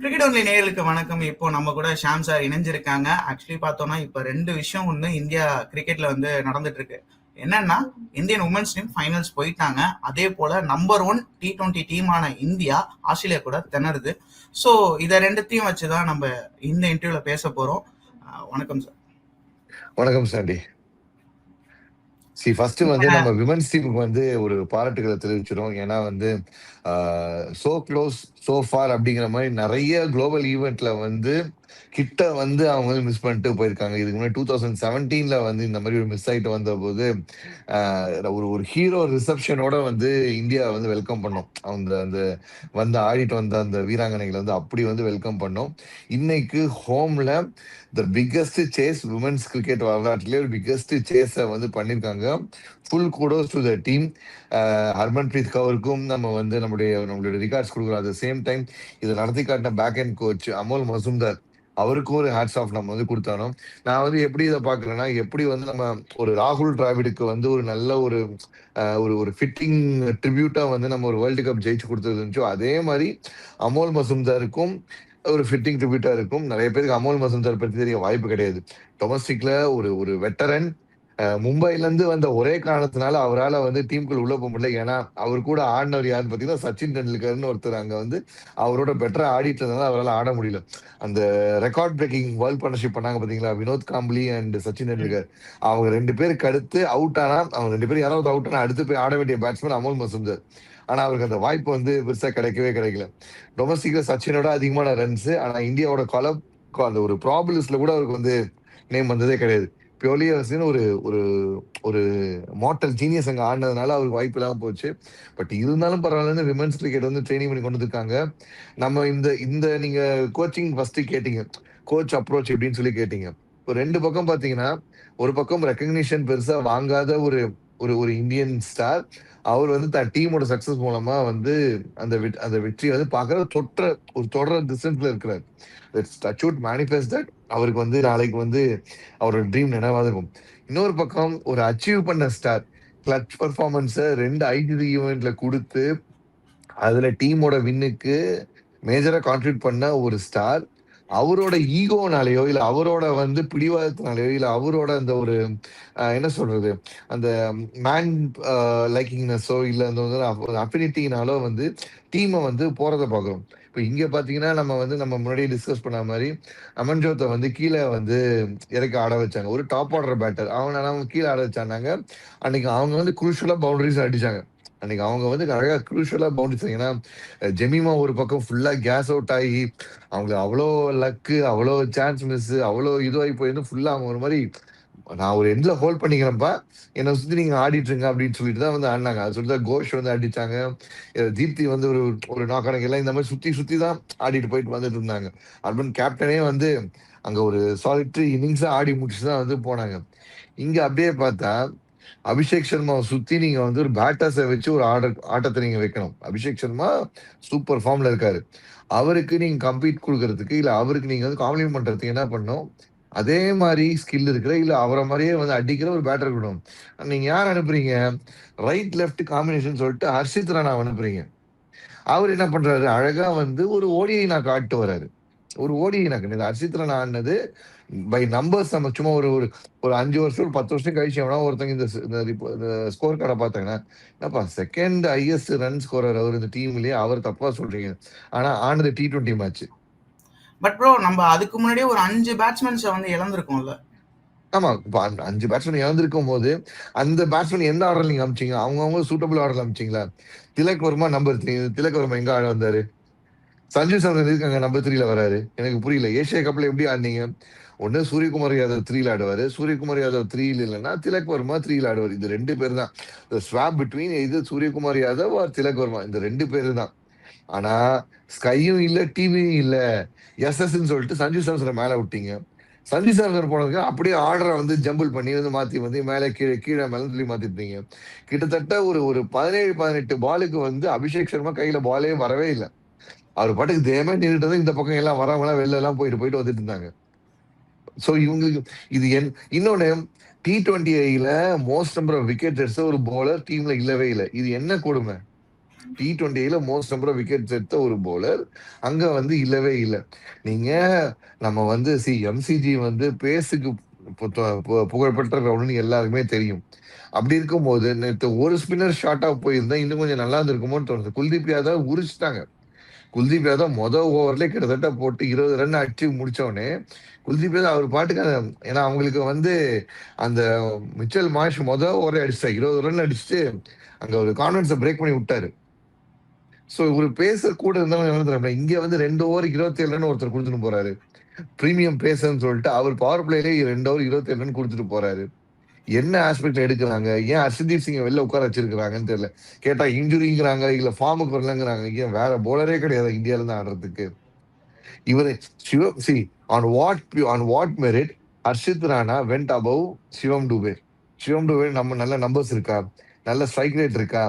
Cricket only நேயர்களுக்கு வணக்கம். இப்போ நம்ம கூட ஷாம் சார் இணைஞ்சிருக்காங்க. ஆக்சுவலி பார்த்தோம்னா இப்போ ரெண்டு விஷயம் ஒன்று இந்தியா கிரிக்கெட்ல வந்து நடந்துட்டு இருக்கு என்னன்னா இந்தியன் உமன்ஸ் டீம் ஃபைனல்ஸ் போயிட்டாங்க. அதே போல நம்பர் ஒன் டி டுவெண்ட்டி டீமான இந்தியா ஆஸ்திரேலியா கூட திணறுது. ஸோ இதை ரெண்டுத்தையும் வச்சு தான் நம்ம இந்த இன்டர்வியூல பேச போறோம். வணக்கம் சார் வணக்கம் சாண்டி. சி ஃபர்ஸ்ட் வந்து நம்ம விமன்ஸ் டீமுக்கு வந்து ஒரு பாராட்டுகளை தெரிவிச்சிடும் ஏன்னா வந்து சோ க்ளோஸ் சோ ஃபார் அப்படிங்கிற மாதிரி நிறைய குளோபல் ஈவெண்ட்ல வந்து கிட்ட வந்து அவங்க வந்து மிஸ் பண்ணிட்டு போயிருக்காங்க. இதுக்கு முன்னாடி டூ தௌசண்ட் செவன்டீன்ல வந்து இந்த மாதிரி ஒரு மிஸ் ஆயிட்டு வந்த போது ஒரு ஒரு ஹீரோ ரிசப்ஷனோட வந்து இந்தியா வந்து வெல்கம் பண்ணோம். அந்த அந்த வந்து ஆடிட்டு வந்த அந்த வீராங்கனைகளை வந்து அப்படி வந்து வெல்கம் பண்ணோம். இன்னைக்கு ஹோம்ல the biggest chase womens cricket வரலாற்றிலே ஒரு பிக்கஸ்ட் சேஸை வந்து பண்ணியிருக்காங்க full kudos to the team Harmanpreet கவுருக்கும் நம்ம வந்து நம்முடைய நம்மளுடைய ரிகார்ட்ஸ் கொடுக்குறோம். அட் சேம் டைம் இதை நடத்தி காட்டின back and coach Amol Muzumdar அவருக்கும் ஒரு ஹேட்ஸ் ஆஃப் நம்ம வந்து கொடுத்தாலும் நான் வந்து எப்படி இதை பார்க்குறேன்னா எப்படி வந்து நம்ம ஒரு ராகுல் டிராவிடுக்கு வந்து ஒரு நல்ல ஒரு ஒரு ஒரு ஃபிட்டிங் ட்ரிபியூட்டாக வந்து நம்ம ஒரு வேர்ல்டு கப் ஜெயிச்சு கொடுத்தது இருந்துச்சோ அதே மாதிரி அமோல் மசூம்தாருக்கும் ஒரு ஃபிட்டிங் ட்ரிபியூட்டாக இருக்கும். நிறைய பேருக்கு அமோல் மசூம்தார் பற்றி தெரிய வாய்ப்பு கிடையாது. டொமஸ்டிக்ல ஒரு ஒரு வெட்டரன் மும்பைல இருந்து வந்த ஒரே காரணத்தினால அவரால் வந்து டீமுக்குள்ள உள்ள போக முடியல. ஏன்னா அவர் கூட ஆடினவர் யாருன்னு பார்த்தீங்கன்னா சச்சின் டெண்டுல்கர்னு ஒருத்தர் அங்கே வந்து அவரோட பெட்டராக ஆடிட்டு இருந்தாலும் அவரால் ஆட முடியல. அந்த ரெக்கார்ட் பிரேக்கிங் வேர்ல்ட் பார்ட்னர்ஷிப் பண்ணாங்க பார்த்தீங்களா வினோத் காம்பளி அண்ட் சச்சின் டெண்டுல்கர். அவங்க ரெண்டு பேருக்கு அடுத்து அவுட் ஆனால் அவங்க ரெண்டு பேரும் யாராவது அவுட் ஆனால் அடுத்து போய் ஆட வேண்டிய பேட்ஸ்மேன் அமோல் மசூம்தர் ஆனால் அவருக்கு அந்த வாய்ப்பு வந்து பெருசாக கிடைக்கவே கிடைக்கல. டொமஸ்டிக்கில் சச்சினோட அதிகமான ரன்ஸு ஆனால் இந்தியாவோட கொலப் அந்த ஒரு ப்ராப்ளம்ஸில் கூட அவருக்கு வந்து நேம் வந்ததே கிடையாது. பியோலியர்ஸ்னு ஒரு ஒரு ஒரு மாட்டல் ஜீனியஸ் அங்கே ஆடினதுனால அவருக்கு வாய்ப்பு இல்லாமல் போச்சு. பட் இருந்தாலும் பரவாயில்லன்னு விமன்ஸ் கிரிக்கெட் வந்து ட்ரைனிங் பண்ணி கொண்டு வந்திருக்காங்க. நம்ம இந்த இந்த நீங்கள் கோச்சிங் ஃபஸ்ட்டு கேட்டீங்க. கோச் அப்ரோச் எப்படின்னு சொல்லி கேட்டீங்க. இப்போ ரெண்டு பக்கம் பார்த்தீங்கன்னா ஒரு பக்கம் ரெக்கக்னிஷன் பெருசாக வாங்காத ஒரு ஒரு ஒரு இந்தியன் ஸ்டார் அவர் வந்து தன் டீமோட சக்சஸ் மூலமா வந்து அந்த அந்த வெற்றியை வந்து பார்க்கற தொற்ற ஒரு தொடர டிஸ்டன்ஸ்ல இருக்கிறார். டச் அவுட் மேனிஃபெஸ்ட் தட் அவருக்கு வந்து நாளைக்கு வந்து அவரோட ட்ரீம் நினைவாக இருக்கும். இன்னொரு பக்கம் ஒரு அச்சீவ் பண்ண ஸ்டார் கிளச் பர்ஃபார்மன்ஸை ரெண்டு ஐடி ஈவெண்ட்ல கொடுத்து அதுல டீமோட வின்னுக்கு மேஜரா கான்ட்ரிபியூட் பண்ண ஒரு ஸ்டார் அவரோட ஈகோனாலேயோ இல்லை அவரோட வந்து பிடிவாதத்தினாலேயோ இல்லை அவரோட அந்த ஒரு என்ன சொல்றது அந்த மேன் லைக்கிங்னஸோ இல்லை அந்த அஃபினிட்டினாலோ வந்து டீமை வந்து போகிறத பார்க்குறோம். இப்போ இங்கே பார்த்தீங்கன்னா நம்ம வந்து நம்ம முன்னாடியே டிஸ்கஸ் பண்ண மாதிரி அமன்ஜோத்தை வந்து கீழே வந்து இறக்கி ஆட வச்சாங்க. ஒரு டாப் ஆர்டர் பேட்டர் அவனை நம்ம கீழே ஆட வச்சாங்க அன்னைக்கு அவங்க வந்து குரூஷலா பவுண்டரிஸ் அடிச்சாங்க. அன்னைக்கு அவங்க வந்து அழகாக குரூஷலா பவுண்டரிஸ் ஏன்னா ஜெமிமா ஒரு பக்கம் ஃபுல்லாக கேஸ் அவுட் ஆகி அவங்களுக்கு அவ்வளோ லக்கு அவ்வளோ சான்ஸ் மிஸ் அவ்வளோ இதுவாகி போயிருந்து ஃபுல்லாக அவங்க ஒரு மாதிரி நான் ஒரு எண்டில் ஹோல்ட் பண்ணிக்கிறேன்ப்பா என்னை சுற்றி நீங்கள் ஆடிட்டுருங்க அப்படின்னு சொல்லிட்டு தான் வந்து ஆடினாங்க. அது சொல்லிட்டு தான் கோஷ் வந்து அடித்தாங்க தீப்தி வந்து ஒரு ஒரு நாக்கணக்கெல்லாம் இந்த மாதிரி சுற்றி சுற்றி தான் ஆடிட்டு போயிட்டு வந்துட்டு இருந்தாங்க. அர்பன் கேப்டனே வந்து அங்கே ஒரு சாலிட்ரி இன்னிங்ஸாக ஆடி முடிச்சு தான் வந்து போனாங்க. இங்கே அப்படியே பார்த்தா அபிஷேக் சர்மாவை சுற்றி நீங்கள் வந்து ஒரு பேட்டர்ஸை வச்சு ஒரு ஆட ஆட்டத்தை நீங்கள் வைக்கணும். அபிஷேக் சர்மா சூப்பர் ஃபார்மில் இருக்காரு. அவருக்கு நீங்கள் கம்ப்ளீட் கொடுக்கறதுக்கு இல்லை அவருக்கு நீங்கள் வந்து காம்ப்ளிமெண்ட் பண்ணுறதுக்கு என்ன பண்ணணும்? அதே மாதிரி ஸ்கில் இருக்கிற இல்லை அவரை மாதிரியே வந்து அடிக்கிற ஒரு பேட்டர் கொடுக்கும் நீங்க யார் அனுப்புறீங்க? ரைட் லெஃப்ட் காம்பினேஷன் சொல்லிட்டு ஹர்ஷித் ராணா அனுப்புறீங்க. அவர் என்ன பண்றாரு? அழகா வந்து ஒரு ஓடியை நான் காட்டு வர்றாரு. ஒரு ஓடியை நான் இந்த ஹர்ஷித் ராணா பை நம்பர்ஸ் நம்ம சும்மா ஒரு ஒரு ஒரு அஞ்சு வருஷம் ஒரு பத்து வருஷம் கழிச்சு எவனா ஒருத்தங்க இந்த ஸ்கோர் கார்டை பார்த்தாங்கன்னா என்னப்பா செகண்ட் ஹையஸ்ட் ரன் ஸ்கோரர் அவர் இந்த டீம்லயே அவர் தப்பா சொல்றீங்க. ஆனா ஆனது T twenty match but bro நம்ம அதுக்கு முன்னாடியே ஒரு அஞ்சு பேட்ஸ்மேன்ஸை வந்து இழந்திருக்கோம்ல. ஆமா அஞ்சு பேட்ஸ்மேன் இழந்திருக்கும் போது அந்த பேட்ஸ்மேன் எந்த ஆர்டர் நீங்க அமிச்சீங்க அவங்கவுங்க சூட்டபிள் ஆர்டர் அமிச்சீங்களா திலக் வர்மா நம்பர் த்ரீ திலக் வர்மா எங்க ஆட வந்தாரு? சஞ்சு சாம்சன் இருக்காங்க நம்பர் த்ரீல வராரு? எனக்கு புரியல. ஏஷியா கப்ல எப்படி ஆடினீங்க? ஒன்னு சூரியகுமார் யாதவ் த்ரீல ஆடுவாரு. சூரியகுமார் யாதவ் த்ரீல இல்லைன்னா திலக் வர்மா த்ரீல ஆடுவார். இது ரெண்டு பேர் தான். ஸ்வாப் பிட்வீன் இது சூரியகுமார் யாதவ் ஆர் திலக் வர்மா. இந்த ரெண்டு பேர் தான். ஆனா ஸ்கையும் இல்லை டிவியும் இல்லை. எஸ்எஸ்ன்னு சொல்லிட்டு சஞ்சு சாம்சனை மேலே விட்டீங்க. சஞ்சு சாம்சன் போனதுக்கு அப்படியே ஆர்டரை வந்து ஜம்பிள் பண்ணி வந்து மாற்றி வந்து மேலே கீழே கீழே மேலே சொல்லி மாற்றிருந்தீங்க கிட்டத்தட்ட ஒரு ஒரு பதினேழு பதினெட்டு பாலுக்கு வந்து அபிஷேக் சர்மா கையில் பாலே வரவே இல்லை. அவர் பாட்டுக்கு தேமே நின்றுட்டு இந்த பக்கம் எல்லாம் வரவங்களாம் வெளிலலாம் வெளில எல்லாம் போயிட்டு போயிட்டு வந்துட்டு இருந்தாங்க. ஸோ இவங்களுக்கு இது என் இன்னொன்று டி ட்வெண்ட்டி ஐயில் மோஸ்ட் நம்பர் ஆஃப் விக்கெட் எடுத்த ஒரு பவுலர் டீம்ல இல்லவே இல்லை. இது என்ன கொடுமை? டி டுவெண்ட்டில மோஸ்ட் நம்பர் ஆஃப் விக்கெட்ஸ் எடுத்த ஒரு போலர் அங்க வந்து இல்லவே இல்லை. நீங்க நம்ம வந்து சி எம்சிஜி வந்து பேஸுக்கு புகழ்பெற்ற கிரவுண்ட்னு எல்லாருக்குமே தெரியும். அப்படி இருக்கும்போது நேற்று ஒரு ஸ்பின்னர் ஷார்ட்டாக போயிருந்தா இன்னும் கொஞ்சம் நல்லா இருந்திருக்குமோன்னு தோணுது. குல்தீப் யாதவ் உரிச்சிட்டாங்க. குல்தீப் யாதவ் மொதல் ஓவர்ல கிட்டத்தட்ட போட்டு இருபது ரன் அடிச்சு முடிச்ச உடனே குல்தீப் யாதவ் அவர் பாட்டுக்கு ஏன்னா அவங்களுக்கு வந்து அந்த மிச்சல் மாஷ் மொதல் ஓவரே அடிச்சிட்டாரு இருபது ரன் அடிச்சுட்டு அங்க ஒரு கான்ஃபிடன்ஸை பிரேக் பண்ணி விட்டாரு. ஸோ ஒரு பேசர் கூட இருந்தாலும் என்ன தெரியுமா இங்க வந்து ரெண்டு ஓவர் இருபத்தி ஏழு ரன் ஒருத்தர் கொடுத்துட்டு போறாரு. பிரீமியம் பேசர்னு சொல்லிட்டு அவர் பவர் பிளேலே ரெண்டு ஓவர் இருபத்தி ஏழு ரன் கொடுத்துட்டு போறாரு. என்ன ஆஸ்பெக்ட் எடுக்கிறாங்க? ஏன் அர்ஷதீப் சிங்கை வெளில உட்கார வச்சிருக்கிறாங்கன்னு தெரியல. கேட்டா இன்ஜுரிங்கிறாங்க இல்ல ஃபார்முக்கு வரலங்கிறாங்க. ஏன் வேற போலரே கிடையாது இந்தியால இருந்து ஆடுறதுக்கு. இவரு சிவ C on what on what merit Harshit Rana went above Shivam Dube Shivam Dube நம்ம நல்ல நம்பர்ஸ் இருக்கா? நல்ல ஸ்ட்ரைக் ரேட் இருக்கா?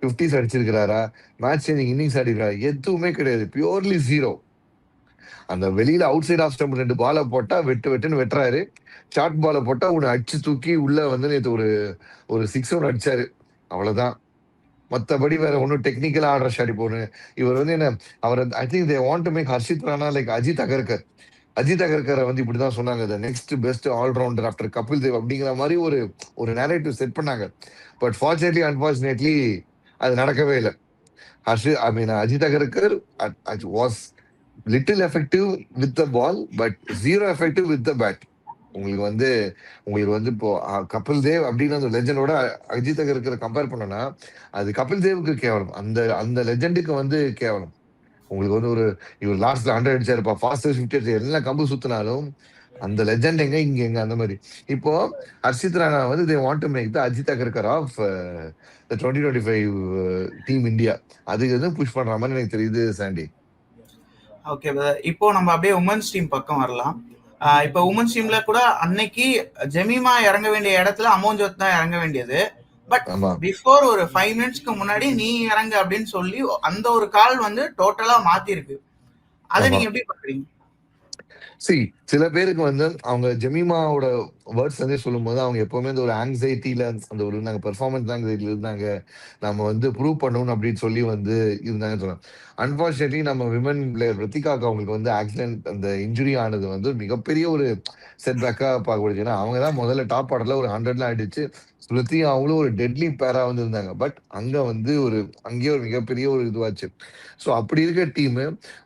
ஃபிஃப்டிஸ் அடிச்சிருக்கிறாரா மேட்ச் சேஞ்சிங் இன்னிங்ஸ் அடிக்கிறாரா எதுவுமே கிடையாது. பியூர்லி ஜீரோ அந்த வெளியில அவுட் சைட் ஆஃப் ஸ்டம்ப் ரெண்டு பாலை போட்டா வெட்டு வெட்டுன்னு வெட்டுறாரு. ஷார்ட் பாலை போட்டா உன்னை அடிச்சு தூக்கி உள்ள வந்து நேற்று ஒரு ஒரு சிக்ஸ் ஒன் அடிச்சாரு. அவ்வளவுதான். மத்தபடி வேற ஒன்றும் டெக்னிக்கலா ஆடுற ஷாடி போடு இவர் வந்து என்ன அவர் I think they want to make Harshit Rana like Ajit Agarkar Ajit அகர்கரை வந்து இப்படிதான் சொன்னாங்க. The next best allrounder after Kapil Dev அப்படிங்கிற மாதிரி ஒரு ஒரு நேரேட்டிவ் செட் பண்ணாங்க. பட் ஃபார்ச்சுனேட்லி அன்பார்ச்சுனேட்லி அது நடக்கவே இல்லை. Harshit I mean Ajit Agarkar was little effective with the ball but zero effective with the bat உங்களுக்கு வந்து உங்களுக்கு வந்து இப்போ கபில் தேவ் அப்படின்னு அந்த லெஜண்டோட அஜித் அகர்கர் கம்பேர் பண்ணோம்னா அது கபில் தேவுக்கு கேவலம். அந்த அந்த லெஜெண்டுக்கு வந்து கேவலம். உங்களுக்கு வந்து ஒரு இவர் லாஸ்ட்ல ஹண்ட்ரட் அடிச்சாருப்பா ஃபாஸ்டஸ்ட் ஃபிஃப்டி எல்லாம் கம்பு சுத்தினாலும் அந்த லெஜெண்ட் எங்க இங்க எங்க அந்த மாதிரி. இப்போ ஹர்ஷித் ராணா வந்து they want to make the Ajit Agarkar of the twenty twenty five team India அதுக்கு வந்து புஷ் பண்ற மாதிரி எனக்கு தெரியுது சாண்டி. ஓகே இப்போ நம்ம அப்படியே உமன்ஸ் டீம் பக்கம் வரலாம். இப்போ உமன்ஸ் டீம்ல கூட அன்னைக்கு ஜெமிமா இறங்க வேண்டிய இடத்துல அமோஞ்சோத் தான் இறங்க வேண்டியது. பட் பிஃபோர் ஒரு ஃபைவ் மினிட்ஸ்க்கு முன்னாடி நீ இறங்கு அப்படின்னு சொல்லி அந்த ஒரு கால் வந்து டோட்டலா மாத்தி இருக்கு அதை. நீங்க எப்படி பாக்குறீங்க சி சில பேருக்கு வந்து அவங்க ஜெமிமாவோட வேர்ட்ஸ் வந்து சொல்லும்போது அவங்க எப்பவுமே இந்த ஒரு ஆங்ஸைட்டியில் அந்த ஒரு இருந்தாங்க பெர்ஃபார்மன்ஸ் ஆங்ஸைட்டியில் இருந்தாங்க. நம்ம வந்து ப்ரூவ் பண்ணணும் அப்படின்னு சொல்லி வந்து இருந்தாங்கன்னு சொன்னாங்க அன்பார்ச்சுனேட்லி நம்ம விமன் பிளேயர் ரித்திகாக்கு அவங்களுக்கு வந்து ஆக்சிடென்ட் அந்த இன்ஜுரி ஆனது வந்து மிகப்பெரிய ஒரு செட் பேக்கா பார்க்கப்படுது ஏன்னா அவங்க தான் முதல்ல டாப் ஆர்டர்ல ஒரு ஹண்ட்ரட்லாம் அடிச்சு ஸ்மிருதி அவங்களும் ஒரு டெட்லி பேரா வந்து இருந்தாங்க. பட் அங்க வந்து ஒரு அங்கேயே ஒரு மிகப்பெரிய ஒரு இதுவாச்சு. ஸோ அப்படி இருக்க டீம்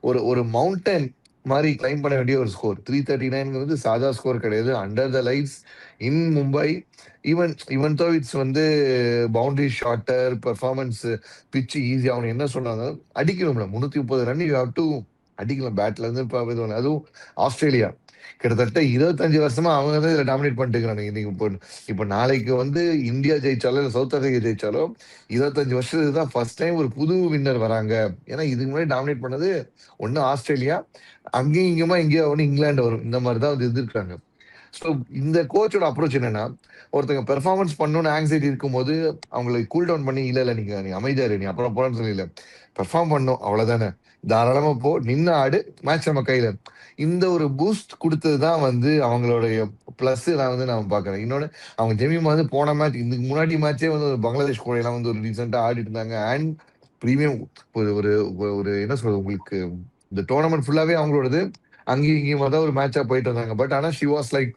ஒரு ஒரு மவுண்டன் மாதிரி கிளைம் பண்ண வேண்டிய ஒரு ஸ்கோர் த்ரீ தேர்ட்டி நைன்ங்கிறது சாதா ஸ்கோர் கிடையாது. Under the lights in Mumbai even even though it's வந்து boundary shorter performance pitch easy அவங்க என்ன சொன்னாங்க? அடிக்கணும்ல. முன்னூத்தி முப்பது ரன் யூ ஹவ் டு அடிக்கலாம். பேட்ல இருந்து அதுவும் ஆஸ்திரேலியா. கிட்டத்தட்ட இருபத்தஞ்சு வருஷமா அவங்க தான் இதுல டாமினேட் பண்ணிட்டு இருக்கிறாங்க இன்னைக்கு இப்போ இப்போ நாளைக்கு வந்து இந்தியா ஜெயிச்சாலோ இல்லை சவுத் ஆப்பிரிக்கா ஜெயிச்சாலோ இருபத்தஞ்சு வருஷத்துக்கு தான் ஃபர்ஸ்ட் டைம் ஒரு புது வின்னர் வராங்க. ஏன்னா இதுக்கு முன்னாடி டாமினேட் பண்ணது ஒண்ணு ஆஸ்திரேலியா அங்கேயும் இங்கேயுமா எங்கேயோ ஒன்று இங்கிலாந்து வரும். இந்த மாதிரி தான் வந்து இருந்திருக்காங்க ஸோ இந்த கோச்சோட அப்ரோச் என்னன்னா ஒருத்தங்க பெர்ஃபார்மன்ஸ் பண்ணணும்னு ஆங்ஸைட்டி இருக்கும்போது அவங்களை கூல் டவுன் பண்ணி இல்லை இல்லை நீங்க நீ அமைதியா நீ அப்புறம் போகலான்னு சொல்லல பெர்ஃபார்ம் பண்ணும். அவ்வளோதானே தாராளமா போ. நின்று ஆடு மேட்ச் நம்ம கையில. இந்த ஒரு பூஸ்ட் கொடுத்தது தான் வந்து அவங்களுடைய பிளஸ் நான் வந்து நான் பாக்குறேன் இன்னொன்று அவங்க ஜெமிமா வந்து போன மேட்ச் இதுக்கு முன்னாடி மேட்சே வந்து ஒரு பங்களாதேஷ் கூட வந்து ஒரு ரீசெண்டா ஆடிட்டு இருந்தாங்க. அண்ட் ப்ரீமியம் ஒரு ஒரு ஒரு- என்ன சொல்றது உங்களுக்கு இந்த டோர்னமெண்ட் ஃபுல்லாவே அவங்களோடது. அங்கேயும் இங்கேயும் தான் ஒரு மேட்சா போயிட்டு வந்தாங்க. பட் ஆனா ஷி வாஸ் லைக்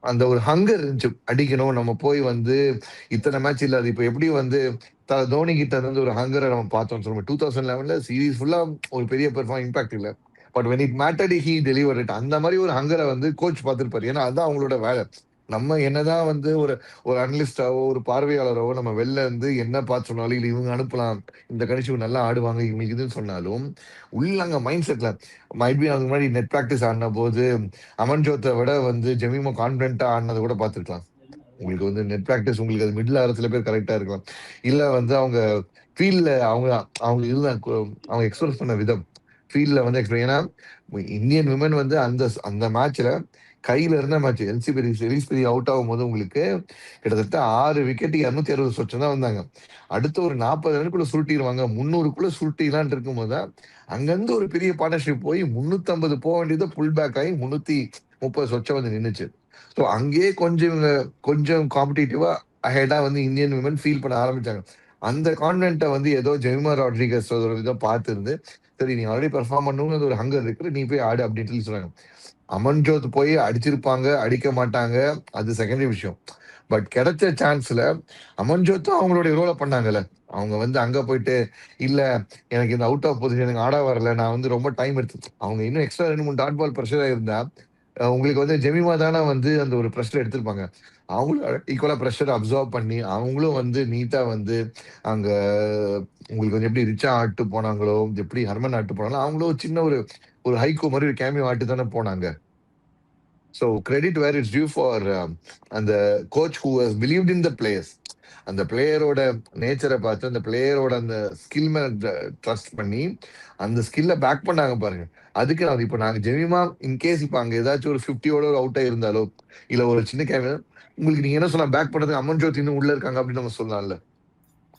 அந்த ஒரு ஹங்கர் இருந்துச்சு அடிக்கணும். நம்ம போய் வந்து இத்தனை மேட்ச் இல்ல அது இப்ப எப்படி வந்து த- தோனி கிட்ட இருந்து ஒரு ஹங்கரை நம்ம பார்த்தோம் சொல்லுவோம் டூ தௌசண்ட் லெவன்ல சீரீஸ் ஃபுல்லா ஒரு பெரிய பெர்ஃபார்ம் இம்பாக்ட் இல்ல. But when it mattered he deliver it அந்த மாதிரி ஒரு ஹங்கரை வந்து கோச் பார்த்துருப்பாரு. ஏன்னா அதுதான் அவங்களோட வேலை. நம்ம என்னதான் வந்து ஒரு ஒரு அனலிஸ்டாவோ ஒரு பார்வையாளராவோ நம்ம வெளில இருந்து என்ன பார்த்து சொன்னாலும் இல்லை இவங்க அனுப்பலாம். இந்த கணிச்சு நல்லா ஆடுவாங்க. இவங்களுக்கு இதுன்னு சொன்னாலும் உள்ள அங்கே மைண்ட் செட்ல மைட் பி அதுக்கு முன்னாடி நெட் ப்ராக்டிஸ் ஆடின போது அமன்ஜோத்தை விட வந்து ஜெமிமா கான்பிடண்டா ஆடினதை கூட பார்த்துருக்கலாம். உங்களுக்கு வந்து நெட் ப்ராக்டிஸ் உங்களுக்கு அது மிடில் ஆறு சில பேர் கரெக்டாக இருக்கலாம். இல்லை வந்து அவங்க ஃபீல்டில் அவங்க அவங்க இருந்தாங்க அவங்க எக்ஸ்பிரஸ் பண்ண விதம் ஃபீல்டில் வந்து எக்ஸ்பிரஸ் ஏன்னா இந்தியன் விமன் வந்து அந்த அந்த மேட்ச்ல கையில இருந்த மேட்ச் எல்சி பெரி எலிஸ் அவுட் ஆகும் போது உங்களுக்கு கிட்டத்தட்ட ஆறு விக்கெட் இரநூத்தி அறுபது சொச்சம் தான் வந்தாங்க. அடுத்து ஒரு நாற்பது ரனுக்குள்ள சுருட்டிடுவாங்க முந்நூறுக்குள்ள சுருட்டிலான் இருக்கும்போது தான் அங்கிருந்து ஒரு பெரிய பார்ட்னர்ஷிப் போய் முன்னூத்தி போக வேண்டியதை புல் பேக் ஆகி முன்னூத்தி முப்பது சொச்சம் வந்து நின்றுச்சு ஸோ அங்கேயே கொஞ்சம் இவங்க கொஞ்சம் காம்படிட்டிவா அஹெடா வந்து இந்தியன் விமன் ஃபீல் பண்ண ஆரம்பிச்சாங்க. அந்த கான்வென்ட்டை வந்து ஏதோ ஜெய்மா ராட்ரிகஸ் ஒரு இதை பார்த்துருந்து சரி நீ ஆல்ரெடி பெர்ஃபார்ம் பண்ணுங்கிறது ஒரு ஹங்கர் இருக்கு நீ போய் ஆடு அப்படின்னு சொல்லி சொல்றாங்க அமன்ஜோத் போய் அடிச்சிருப்பாங்க அடிக்க மாட்டாங்க. அது செகண்டரி விஷயம். பட் கிடைச்ச சான்ஸ்ல அமன்ஜோத்தும் அவங்களுடைய ரோலை பண்ணாங்கல்ல. அவங்க வந்து அங்க போயிட்டு இல்ல எனக்கு இந்த அவுட் ஆஃப் பொசிஷன் எனக்கு ஆடா வரல. நான் வந்து ரொம்ப டைம் எடுத்து அவங்க இன்னும் எக்ஸ்ட்ரா ரெண்டு மூணு டாட் பால் ப்ரெஷரா இருந்தா உங்களுக்கு வந்து ஜெமிமா தானே வந்து அந்த ஒரு ப்ரெஷர் எடுத்திருப்பாங்க. அவங்களும் ஈக்குவலாக ப்ரெஷர் அப்சர்வ் பண்ணி அவங்களும் வந்து நீட்டாக வந்து அங்கே உங்களுக்கு வந்து எப்படி ரிச்சா ஆட்டு போனாங்களோ எப்படி ஹர்மன் ஆட்டு போனாங்களோ அவங்களும் ஒரு சின்ன ஒரு ஒரு ஹைகோ மாதிரி ஒரு கேமியோ ஆட்டு தானே போனாங்க. So credit where it's due for அந்த coach who has believed in the players அந்த பிளேயரோட நேச்சரை பார்த்து அந்த பிளேயரோட அந்த ஸ்கில் மேல ட்ரஸ்ட் பண்ணி அந்த ஸ்கில்ல பேக் பண்ணாங்க பாருங்க. அதுக்கு நான் இப்போ நாங்க ஜெமிமா இன்கேஸ் இப்போ அங்க ஏதாச்சும் ஒரு ஃபிஃப்டியோட ஒரு அவுட் ஆயிருந்தாலோ இல்ல ஒரு சின்ன கேமரா உங்களுக்கு நீங்க என்ன சொல்லலாம்? பேக் பண்றதுக்கு அமன் ஜோத் இன்னும் உள்ள இருக்காங்க அப்படின்னு நம்ம சொல்லலாம்ல.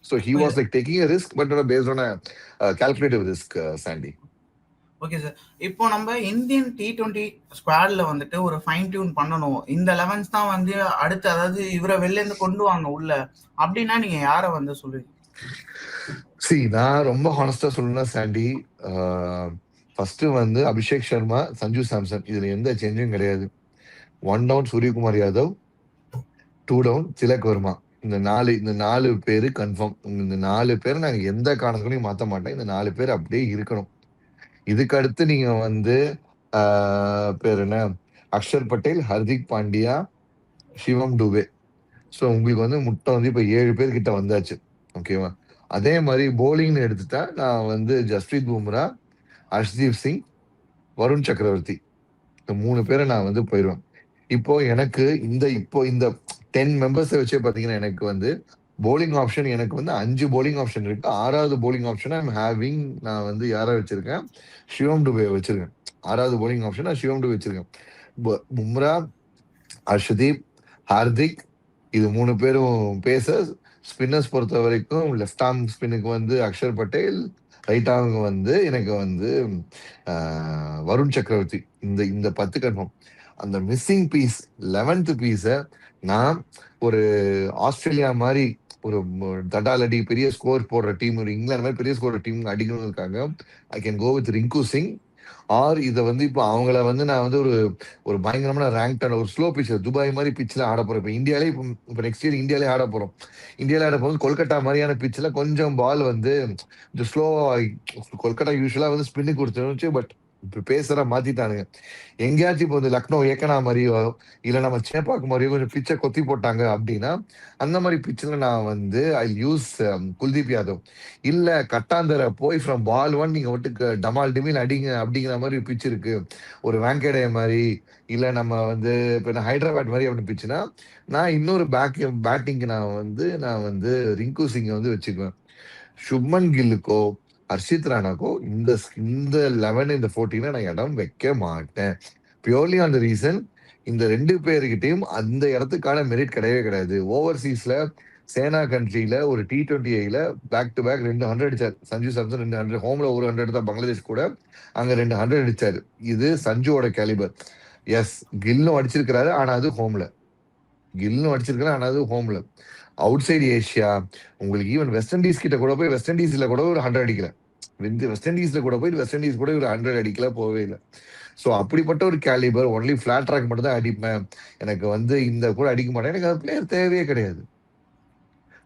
So he was like taking risk but based on calculative risk Sandy okay sir இப்போ நம்ம இந்தியன் டி டுவெண்ட்டி ஸ்குவாட்ல வந்துட்டு ஒரு ஃபைன் டியூன் பண்ணணும். இந்த லெவன்ஸ் தான் வந்து அடுத்து அதாவது இவரை வெளில இருந்து கொண்டு வாங்க உள்ள. அப்படின்னா நீங்க யாரை வந்து சொல்லுவீங்க? சி நான் ரொம்ப ஹானஸ்டா சொல்லணும் சாண்டி ஃபர்ஸ்ட் வந்து அபிஷேக் சர்மா சஞ்சு சாம்சன். இதுல எந்த சேஞ்சும் கிடையாது. One down Suryakumar Yadav two down Tilak Varma. இந்த நாலு இந்த நாலு பேரு கன்ஃபார்ம் இந்த நாலு பேர் நாங்க எந்த காரணத்துலையும் மாத்த மாட்டேன். இந்த நாலு பேர் அப்படியே இருக்கணும். இதுக்கு அடுத்து நீங்க வந்து பேர் என்ன? அக்ஷர் பட்டேல் ஹர்திக் பாண்டியா சிவம் டுபே. ஸோ உங்களுக்கு வந்து முட்டை வந்து இப்போ ஏழு பேர்கிட்ட வந்தாச்சு. ஓகேவா அதே மாதிரி போலிங்னு எடுத்துட்டா நான் வந்து ஜஸ்பிரீத் பும்ரா அஷ்தீப் சிங் வருண் சக்கரவர்த்தி. இந்த மூணு பேரை நான் வந்து போயிடுவேன் இப்போ எனக்கு இந்த இப்போ இந்த டென் மெம்பர்ஸை வச்சே பார்த்தீங்கன்னா எனக்கு வந்து போலிங் ஆப்ஷன் எனக்கு வந்து அஞ்சு போலிங் ஆப்ஷன் இருக்கு. ஆறாவது போலிங் ஆப்ஷன் ஐம் ஹேவிங் நான் வந்து யாரை வச்சிருக்கேன்? ஷிவம் டுபே வச்சிருக்கேன். ஆறாவது போலிங் ஆப்ஷன் நான் சிவம் டுபே வச்சிருக்கேன். பும்ரா அர்ஷதீப் ஹார்திக் இது மூணு பேரும் பேச ஸ்பின்னர்ஸ் பொறுத்த வரைக்கும் லெஃப்ட் ஆர்ம் ஸ்பின்னுக்கு வந்து அக்ஷர் பட்டேல் ரைட் ஆர்முக்கு வந்து எனக்கு வந்து வருண் சக்கரவர்த்தி. இந்த இந்த பத்து கன்ஃபார்ம். அந்த மிஸ்ஸிங் பீஸ் லெவன்த் பீஸை நான் ஒரு ஆஸ்திரேலியா மாதிரி ஒரு ம- தடாலடி பெரிய ஸ்கோர் போடுற டீம் ஒரு இங்கிலாந்து மாதிரி பெரிய ஸ்கோர் டீம் அடிக்கணும்னு இருக்காங்க. I can go with Rinku Singh or இதை வந்து இப்போ அவங்கள வந்து நான் வந்து ஒரு ஒரு பயங்கரமான ரேங்க்டான ஒரு ஸ்லோ பிச் துபாய் மாதிரி பிச்சில் ஆட போகிறேன் இப்போ இந்தியாவிலே இப்போ இப்போ நெக்ஸ்ட் இயர் இந்தியாவிலே ஆட போகிறோம் இந்தியாவில் ஆட போகும்போது கொல்கட்டா மாதிரியான பிச்சில் கொஞ்சம் பால் வந்து கொஞ்சம் ஸ்லோவாக கொல்கட்டா யூஸ்வலாக வந்து ஸ்பின்னு கொடுத்துருந்துச்சு பட் இப்போ பேசுகிற மாற்றிட்டானுங்க எங்கேயாச்சும் இப்போ வந்து லக்னோ ஏக்கனா மாதிரியோ இல்லை நம்ம சேப்பாக்கு மாதிரியோ கொஞ்சம் பிச்சை கொத்தி போட்டாங்க அப்படின்னா அந்த மாதிரி பிச்சில் நான் வந்து I use um, Kuldeep Yadav. இல்லை கட்டாந்தர போய் ஃப்ரம் பால் ஒன் நீங்கள் விட்டு டமால் டிமில் அடிங்க அப்படிங்கிற மாதிரி பிச்சு இருக்கு. ஒரு வேங்கடே மாதிரி இல்லை நம்ம வந்து இப்போ என்ன ஹைதராபாத் மாதிரி அப்படின்னு பிச்சுனா நான் இன்னொரு பேக் பேட்டிங்க்கு நான் வந்து நான் வந்து ரிங்கு சிங்கை வந்து வச்சுக்குவேன். சுப்மன் கில்லுக்கோ ஹர்ஷித் ராணாக்கோ இந்த இந்த லெவன் இந்த ஃபோர்டீனை நான் இடம் வைக்க மாட்டேன். பியூர்லி ஆன் த ரீசன் இந்த ரெண்டு பேருக்கிட்டையும் அந்த இடத்துக்கான மெரிட் கிடையவே கிடையாது. ஓவர்சீஸ்ல சேனா கண்ட்ரியில ஒரு டி டுவெண்ட்டி ஐல பேக் டு பேக் ரெண்டு ஹண்ட்ரட் அடிச்சார். சஞ்சு சாம்சன் ரெண்டு ஹண்ட்ரட் ஹோம்ல ஒரு ஹண்ட்ரட் தான் பங்களாதேஷ் கூட அங்க ரெண்டு ஹண்ட்ரட் அடிச்சார். இது சஞ்சுவோட கேலிபர் எஸ் கில்லும் அடிச்சிருக்கிறாரு ஆனா அது ஹோம்ல கில்லும் அடிச்சிருக்காரு ஆனா அது ஹோம்ல அவுட் சைடு ஏஷியா உங்களுக்கு ஈவன் வெஸ்ட் இண்டீஸ் கிட்ட கூட போய் வெஸ்ட் இண்டீஸ்ல கூட ஒரு ஹண்ட்ரட் அடிக்கிறேன் வெஸ்ட் இண்டீஸ்ல கூட போய் வெஸ்ட் இண்டீஸ் கூட ஒரு ஹண்ட்ரட் அடிக்கல போவே இல்லை. ஸோ அப்படிப்பட்ட ஒரு கேலிபர் ஒன்லி ஃபிளாட் ட்ராக் மட்டும் தான் அடிப்பேன். எனக்கு வந்து இந்த கூட அடிக்க மாட்டேன். எனக்கு அது பிளேயர் தேவையே கிடையாது.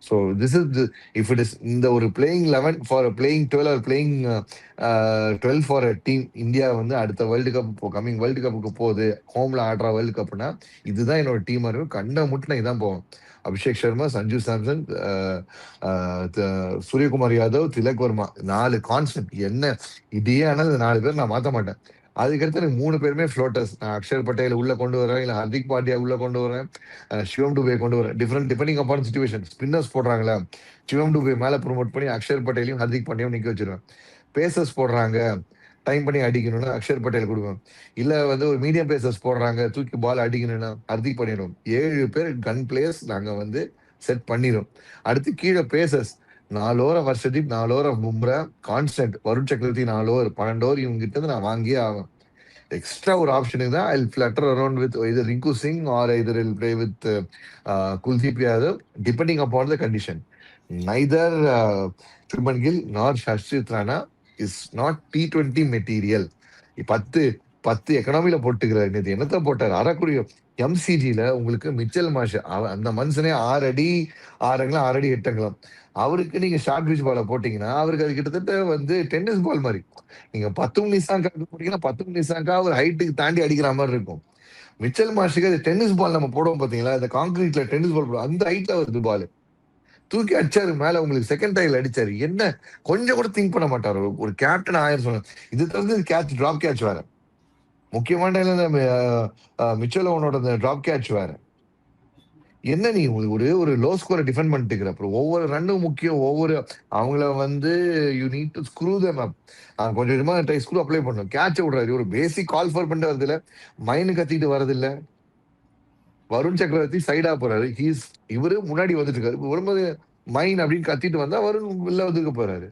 So this is if it is இந்த ஒரு playing eleven for playing twelve or playing twelve for a team India வந்து அடுத்த வேர்ல்டு கப் கம்மிங் வேர்ல்டு கப்புக்கு போகுது. ஹோம்ல ஆடுற வேர்ல்டு கப்னா இதுதான் என்னோட டீமாக இருக்கும் கண்ட முட்டு நான் இதான் போவேன். அபிஷேக் சர்மா சஞ்சு சாம்சன் சூரியகுமார் யாதவ் திலக் வர்மா. நாலு கான்செப்ட் என்ன? இதையே ஆனால் இந்த நாலு பேர் நான் மாற்ற மாட்டேன். அதுக்கடுத்து எனக்கு மூணு பேருமே ஃப்ளோட்டர்ஸ் நான் அக்ஷர் பட்டேல் உள்ள கொண்டு வரேன் இல்லை ஹர்திக் பாண்டியா உள்ள கொண்டு வரேன் சிவம் டுபே கொண்டு வரேன். Different depending upon situation spinners போடுறாங்களா? சிவம் டுபே மேலே ப்ரோமோட் பண்ணி அக்ஷர் பட்டேலையும் ஹர்திக் பாண்டியாவும் நிற்க வச்சிருவேன். பேசர்ஸ் போடுறாங்க. டைம் பண்ணி அடிக்கணும்னா அக்ஷர் பட்டேல் கொடுப்பேன் இல்ல வந்து ஒரு மீடியம் பேசர்ஸ் போடுறாங்க தூக்கி பால் அடிக்கணும்னா ஹர்திக் பண்ணிடும். ஏழு பேர் கன் பிளேயர்ஸ் நாங்க வந்து செட் பண்ணிடும் அடுத்து கீழே பேசர்ஸ் நாலு ஓவர் வர்ஷதீப் நாலு ஓவர் கான்ஸ்டன்ட் வருண் சக்கரவர்த்தி நாலு ஓவர் பன்னெண்டு ஓவர் இவங்க கிட்ட நான் வாங்கியே ஆகும் எக்ஸ்ட்ரா ஒரு ஆப்ஷனுக்கு தான் ஐ ஃபிளட்டர் அரௌண்ட் வித் இது Rinku Singh or either I'll play with Kuldeep Yadav depending upon the condition neither Shubman Gill nor Harshit Rana is not T twenty material பத்து பத்து எக்கனாமியில போட்டுக்கிறார் நேற்று என்னத்த போட்டார்? அறக்குரிய எம்சிஜில உங்களுக்கு மிச்சல் மாஷ் அவ- அந்த மனுஷனே ஆறு அடி ஆறு ஆறு அடி எட்டு அவருக்கு நீங்க ஷார்ட் பீச் பால போட்டீங்கன்னா அவருக்கு அது கிட்டத்தட்ட வந்து டென்னிஸ் பால் மாதிரி நீங்க பத்து நிசாங்காக்கு போட்டீங்கன்னா பத்து நிசாங்கா ஒரு ஹைட்டுக்கு தாண்டி அடிக்கிற மாதிரி இருக்கும். மிச்சல் மாஷுக்கு அது டென்னிஸ் பால் நம்ம போடுவோம் பாத்தீங்களா? இந்த கான்கிரீட்ல டென்னிஸ் பால் போடுவோம். அந்த ஹைட்ல வருது பால் தூக்கி அடிச்சாரு மேல உங்களுக்கு செகண்ட் டைல் அடிச்சாரு. என்ன? கொஞ்சம் கூட திங்க் பண்ண மாட்டாரு. ஒரு- கேப்டன் ஆயிரம் சொன்னார் இது தவிர்த்து கேட்ச் டிராப் கேட்ச் வேற. முக்கியமான time இந்த அஹ், மிச்சல் அவனோட அந்த டிராப் கேட்ச் வேற. என்ன நீ ஒரு ஒரு லோ ஸ்கோரை டிஃபெண்ட் பண்ணிட்டு இருக்கிற? அப்புறம் ஒவ்வொரு ரன்னும் முக்கியம். ஒவ்வொரு அவங்கள வந்து you need to screw them up கொஞ்சம் கொஞ்சமா ஸ்க்ரூ அப்ளை பண்ணும் கேட்ச் விடுறாரு. ஒரு பேசிக் கால் ஃபார் பண்ணிட்டு வரதில்லை மைனு கத்திட்டு வரதில்லை வருண் சக்கரவர்த்தி சைடா போறாரு. ஹீஸ் இவரு முன்னாடி வந்துட்டு இருக்காரு வரும்போது மைன் அப்படின்னு கத்திட்டு வந்தா வருண் வெளில வந்துக்க போறாரு.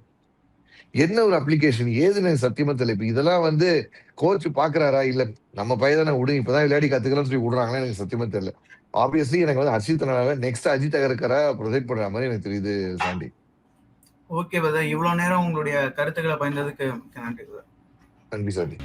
என்ன ஒரு அப்ளிகேஷன் ஏதுன்னு சத்தியமா தெரியல. இப்ப இதெல்லாம் வந்து கோச் பாக்குறாரா? இல்ல நம்ம பையன் தானே விடு இப்பதான் விளையாடி கத்துக்கலாம்னு சொல்லி விடுறாங்களா? எனக்கு சத்தியமா தெரியல. ஆப்வியஸ்லி எனக்கு வந்து ஹர்ஷித் ராணாவை நெக்ஸ்ட் அஜித் அகர்கரா ப்ரொஜெக்ட் பண்ற மாதிரி எனக்கு தெரியுது சாண்டி. ஓகே பிரதர் இவ்வளவு நேரம் உங்களுடைய கருத்துக்களை பயந்ததுக்கு நன்றி. நன்றி சாண்டி.